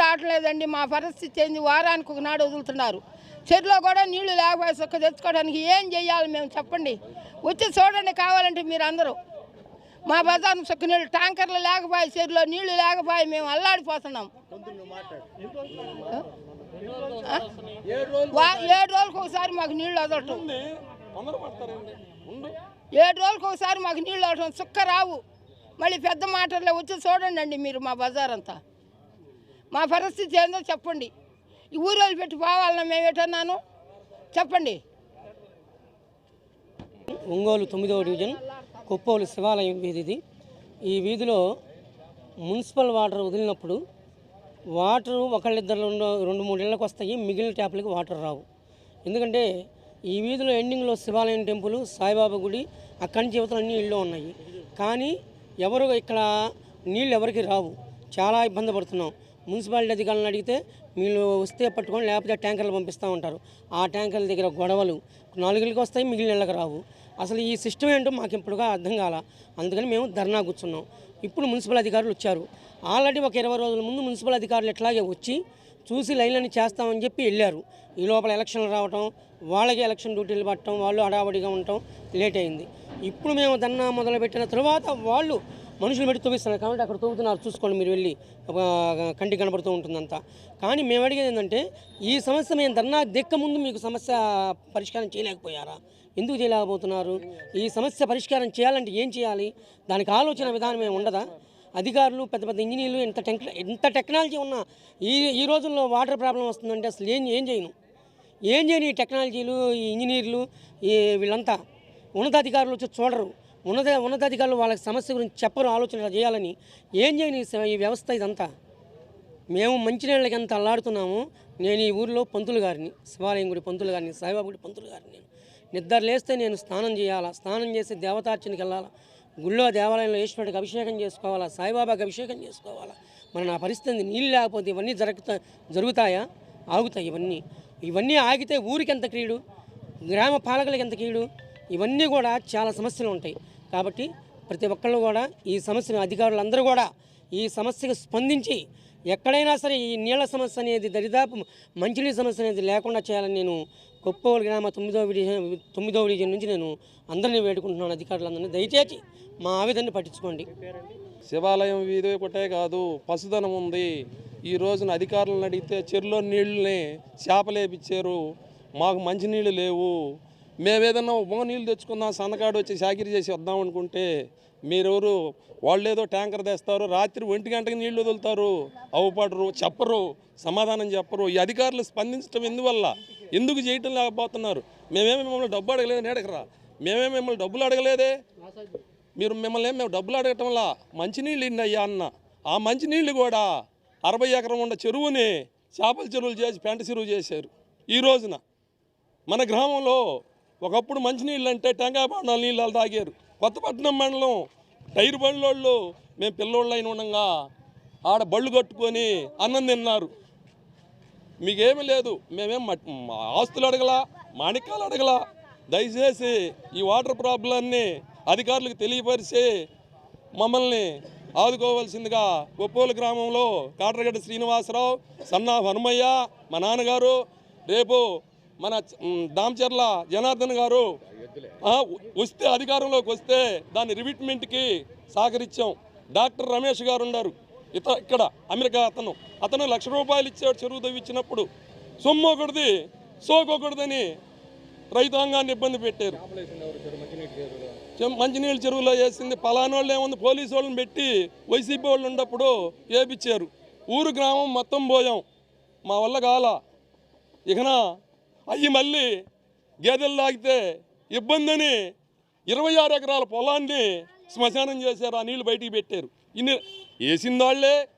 రావట్లేదండి మా పరిస్థితి ఏంది? వారానికి ఒకనాడు వదులుతున్నారు. చెరులో కూడా నీళ్ళు లేకపోయి సుక్క తెచ్చుకోవడానికి ఏం చెయ్యాలి మేము చెప్పండి. వచ్చి చూడండి కావాలంటే మీరు అందరూ. మా బజార్ సుక్క నీళ్ళు ట్యాంకర్లు లేకపోయి చెరులో నీళ్ళు లేకపోయి మేము అల్లాడిపోతున్నాం. ఏడు రోజులకు ఒకసారి మాకు నీళ్ళు వదలటం ఏడు రోజులకు ఒకసారి మాకు నీళ్ళు అవటం చుక్క రావు. మళ్ళీ పెద్ద మాటల్లో వచ్చి చూడండి అండి మీరు మా బజార్ అంతా మా పరిస్థితి ఏందో చెప్పండి. ఈ ఊరు పెట్టి పోవాలన్నా మేమేటన్నాను చెప్పండి. ఒంగోలు తొమ్మిదవ డివిజన్ కుప్పోలు శివాలయం వీధి ఇది. ఈ వీధిలో మున్సిపల్ వాటర్ వదిలినప్పుడు వాటర్ ఒకళ్ళిద్దరు రెండు రెండు మూడేళ్ళకి వస్తాయి మిగిలిన ట్యాప్లకి వాటర్ రావు. ఎందుకంటే ఈ వీధిలో ఎండింగ్లో శివాలయం టెంపుల్ సాయిబాబా గుడి అక్కడి నుంచి యువతలు అన్ని ఇళ్ళు ఉన్నాయి. కానీ ఎవరు ఇక్కడ నీళ్ళు ఎవరికి రావు. చాలా ఇబ్బంది పడుతున్నాం. మున్సిపాలిటీ అధికారులను అడిగితే మీరు వస్తే పట్టుకొని లేకపోతే ట్యాంకర్లు పంపిస్తూ ఉంటారు. ఆ ట్యాంకర్ల దగ్గర గొడవలు నాలుగులకి వస్తాయి మిగిలిన నెలకు రావు. అసలు ఈ సిస్టమ్ ఏంటో మాకు ఇప్పుడుగా అర్థం కాల. అందుకని మేము ధర్నా కూర్చున్నాం. ఇప్పుడు మున్సిపల్ అధికారులు వచ్చారు. ఆల్రెడీ ఒక ఇరవై రోజుల ముందు మున్సిపల్ అధికారులు ఎట్లాగే వచ్చి చూసి లైన్లని చేస్తామని చెప్పి వెళ్ళారు. ఈ లోపల ఎలక్షన్లు రావటం వాళ్ళకి ఎలక్షన్ డ్యూటీలు పట్టడం వాళ్ళు హడావడిగా ఉండటం లేట్ అయింది. ఇప్పుడు మేము దన్నా మొదలుపెట్టిన తర్వాత వాళ్ళు మనుషులు పెట్టి తవ్విస్తున్నారు. కాబట్టి అక్కడ తవ్వుతున్నారు. చూసుకోండి మీరు వెళ్ళి. కంటికి కనబడుతూ ఉంటుందంతా. కానీ మేము అడిగేది ఏంటంటే ఈ సమస్య మేము ధర్నా దిక్క ముందు మీకు సమస్య పరిష్కారం చేయలేకపోయారా? ఎందుకు చేయలేకపోతున్నారు? ఈ సమస్య పరిష్కారం చేయాలంటే ఏం చేయాలి? దానికి ఆలోచన విధానం ఏమి ఉండదా? అధికారులు పెద్ద పెద్ద ఇంజనీర్లు ఇంత టెక్ ఇంత టెక్నాలజీ ఉన్న ఈ ఈ రోజుల్లో వాటర్ ప్రాబ్లం వస్తుందంటే అసలు ఏం ఏం చేయను. ఏం చేయని ఈ టెక్నాలజీలు ఈ ఇంజనీర్లు ఈ వీళ్ళంతా. ఉన్నతాధికారులు వచ్చి చూడరు. ఉన్నత ఉన్నతాధికారులు వాళ్ళకి సమస్య గురించి చెప్పరు ఆలోచన చేయాలని. ఏం చేయని ఈ వ్యవస్థ ఇదంతా. మేము మంచినీళ్ళకి ఎంత అల్లాడుతున్నాము నేను ఈ ఊరిలో పంతులు గారిని శివాలయం గుడి పంతులు గారిని సాయిబాబు గుడి పంతులు గారిని నేను. నిద్ర లేస్తే నేను స్నానం చేయాలా? స్నానం చేసి దేవతార్చనకి వెళ్ళాలా? గుళ్ళో దేవాలయంలో ఈశ్వరుడికి అభిషేకం చేసుకోవాలా? సాయిబాబాకి అభిషేకం చేసుకోవాలా? మరి నా పరిస్థితి నీళ్ళు లేకపోతే ఇవన్నీ జరుగుతా జరుగుతాయా? ఆగుతాయి ఇవన్నీ. ఇవన్నీ ఆగితే ఊరికి ఎంత క్రీడు గ్రామ పాలకులకి ఎంత కీడు? ఇవన్నీ కూడా చాలా సమస్యలు ఉంటాయి. కాబట్టి ప్రతి ఒక్కళ్ళు కూడా ఈ సమస్యను అధికారులందరూ కూడా ఈ సమస్యకు స్పందించి ఎక్కడైనా సరే ఈ నీళ్ళ సమస్య అనేది దరిదాపు మంచినీళ్ళ సమస్య అనేది లేకుండా చేయాలని నేను కొప్పోలు గ్రామ తొమ్మిదవ డివిజన్ తొమ్మిదవ డివిజన్ నుంచి నేను అందరినీ వేడుకుంటున్నాను అధికారులందరినీ. దయచేసి మా ఆవేదనని పట్టించుకోండి. శివాలయం వీధి ఒకటే కాదు పశుధనం ఉంది. ఈ రోజున అధికారులను అడిగితే చెరులో నీళ్ళని చేపలేపిచ్చారు. మాకు మంచినీళ్ళు లేవు. మేము ఏదన్నా ఉప నీళ్ళు తెచ్చుకుందాం సన్నకాడు వచ్చి సాకిరి చేసి వద్దాం అనుకుంటే మీరెవరు? వాళ్ళు ఏదో ట్యాంకర్ తెస్తారు రాత్రి ఒంటి గంటకి నీళ్ళు వదులుతారు అవుపడరు చెప్పరు సమాధానం చెప్పరు. ఈ అధికారులు స్పందించడం ఎందువల్ల? ఎందుకు చేయటం లేకపోతున్నారు? మేమేమి మిమ్మల్ని డబ్బు అడగలేదు నేడకరా మేమే మిమ్మల్ని డబ్బులు అడగలేదే? మీరు మిమ్మల్ని మేము డబ్బులు అడగటంలా మంచినీళ్ళు ఇన్ని అయ్యా అన్న. ఆ మంచినీళ్ళు కూడా అరవై ఎకరం ఉన్న చెరువుని చేపల చెరువులు చేసి పెంట చెరువు చేశారు. ఈ రోజున మన గ్రామంలో ఒకప్పుడు మంచినీళ్ళు అంటే టెంకాయ బాండాల నీళ్ళు తాగారు. కొత్తపట్నం మండలం టైర్ బండ్లోళ్ళు మేము పిల్లోళ్ళు అయిన ఉండగా ఆడ బళ్ళు కట్టుకొని అన్నం తిన్నారు. మీకేమీ లేదు మేమేం మట్- మా ఆస్తులు అడగలా మాణిక్యాలు అడగలా. దయచేసి ఈ వాటర్ ప్రాబ్లాన్ని అధికారులకు తెలియపరిచి మమ్మల్ని ఆదుకోవాల్సిందిగా ఒప్పోలు గ్రామంలో కాటరగడ్డ శ్రీనివాసరావు సన్నా హనుమయ్య మా నాన్నగారు రేపు మన దామచర్ల జనార్దన్ గారు వస్తే అధికారంలోకి వస్తే దాని రివిట్మెంట్కి సహకరించాం. డాక్టర్ రమేష్ గారు ఉన్నారు. ఇత ఇక్కడ అమెరికా అతను. అతను లక్ష రూపాయలు ఇచ్చాడు చెరువు తవ్విచ్చినప్పుడు సొమ్ము ఒకటిది సోకొకటిదని రైతాంగాన్ని ఇబ్బంది పెట్టారు. మంచినీళ్ళ చెరువులో వేసింది. పలానోళ్ళు ఏముంది పోలీసు వాళ్ళని పెట్టి వైసీపీ వాళ్ళు ఉన్నప్పుడు వేపించారు ఊరు గ్రామం మొత్తం పోయాం. మా వల్ల కాల. ఇకనా అయ్యి మళ్ళీ గేదెలు తాగితే ఇబ్బంది అని ఇరవై ఆరు ఎకరాల పొలాన్ని శ్మశానం చేశారు. ఆ నీళ్ళు బయటికి పెట్టారు. ఇన్ని వేసిందాళ్ళే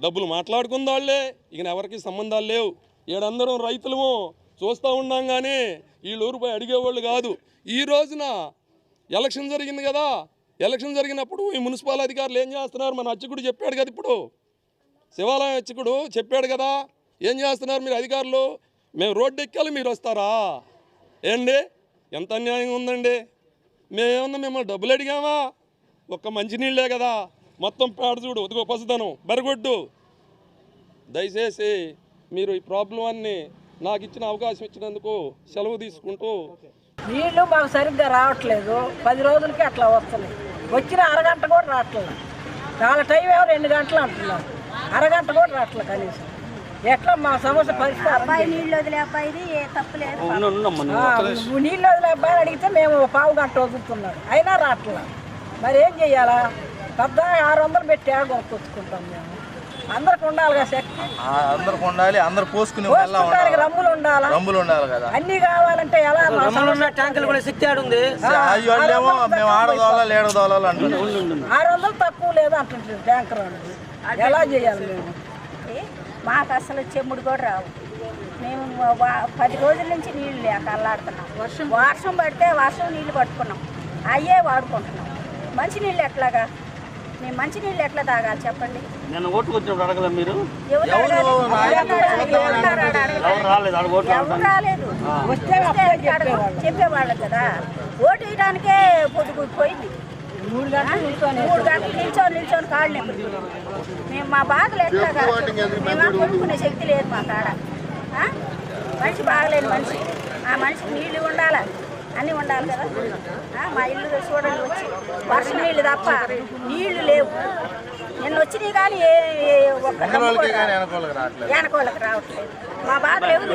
డబ్బులు మాట్లాడుకుందాళ్ళే ఇక ఎవరికి సంబంధాలు లేవు. ఏడందరం రైతులము చూస్తూ ఉన్నాం కానీ వీళ్ళు ఊరిపై అడిగేవాళ్ళు కాదు. ఈ రోజున ఎలక్షన్ జరిగింది కదా. ఎలక్షన్ జరిగినప్పుడు ఈ మున్సిపల్ అధికారులు ఏం చేస్తున్నారు? మన అర్చకుడు చెప్పాడు కదా ఇప్పుడు. శివాలయం అర్చకుడు చెప్పాడు కదా. ఏం చేస్తున్నారు మీరు అధికారులు? మేము రోడ్డు ఎక్కాలి మీరు వస్తారా? ఏండి ఎంత అన్యాయంగా ఉందండి? మేమేమన్నా మిమ్మల్ని డబ్బులు అడిగామా? ఒక్క మంచినీళ్ళే కదా. మొత్తం పేడ చూడు ఉదిగో పసుదనం బరగొడ్డు దయచేసి మీరు ఈ ప్రాబ్లం అన్ని నాకు ఇచ్చిన అవకాశం ఇచ్చినందుకు సెలవు తీసుకుంటూ. నీళ్ళు మాకు సరిగ్గా రావట్లేదు. పది రోజులకి అట్లా వస్తున్నాయి. వచ్చిన అరగంట కూడా రావట్లేదు. చాలా టైం ఏమో రెండు గంటలు అంటున్నాం అరగంట కూడా రావట్లేదు కనీసం. ఎట్లా మా సమస్య పరిష్కారం అబ్బాయి నీళ్ళు వదిలే అబ్బాయిది ఏ తప్పు లేదు. ఆ, నువ్వు నీళ్ళు వదిలే అబ్బాయిని అడిగితే మేము పావు గంట వదులుతున్నాడు. అయినా రావట్లేదు మరి ఏం చెయ్యాలా? పెద్ద ఆరు వందలు పెట్టి కొనుక్కొచ్చుకుంటాం మేము. అందరికి ఉండాలి కదా శక్తి. ఆ, అందరికి ఉండాలి అందరు పోసుకునే పోసుకోవడానికి ఉండాలి. రమ్ములు ఉండాలా? కదా. అన్ని కావాలంటే ఎలా రమ్మలు ఉన్న ట్యాంకులు కూడా శక్తి ఆడుంది. అయ్యేమో మేము ఆడదోళాలి ఏడదోళాలి అంటున్నాం. ఆరు వందలు తక్కువ లేదు అంటుంటారు ట్యాంకర్ ఎలా చేయాలి మేము? ఏ, మాకు అసలు చెమ్ముడు కూడా రావు. మేము వా- పది రోజుల నుంచి నీళ్ళు లేక అల్లాడుతున్నాం. వర్షం? వర్షం పడితే వర్షం నీళ్ళు పట్టుకున్నాం. అయ్యే వాడుకుంటున్నాం. మంచి నీళ్ళు ఎట్లాగా? మేము మంచి నీళ్ళు ఎట్లా తాగాలి చెప్పండి? నేను ఓటుకు వచ్చినప్పుడు అడగల మీరు? రాలేదు? చెప్పేవాళ్ళు కదా. ఓటు వేయడానికే పొద్దు పోయింది మూడు గంటలు నిల్చొని మూడు గంటలు నిల్చొని నిల్చొని కాళ్ళు నొప్పి మేము మా బాధలు ఎట్లాగా మేము కొనుక్కునే శక్తి లేదు మా కాడ. ఆ? మనిషి బాగలేని మనిషి. ఆ మనిషికి నీళ్ళు ఉండాలా? అన్నీ ఉండాలి కదా? ఆ, మా ఇల్లు చూడండి వచ్చి. వర్షం నీళ్ళు తప్ప నీళ్ళు లేవు. నిన్న వచ్చినాయి కానీ ఏ ఒక్క వెనకోళ్ళకి రావట్లేదు. మా బాధలు ఎవరు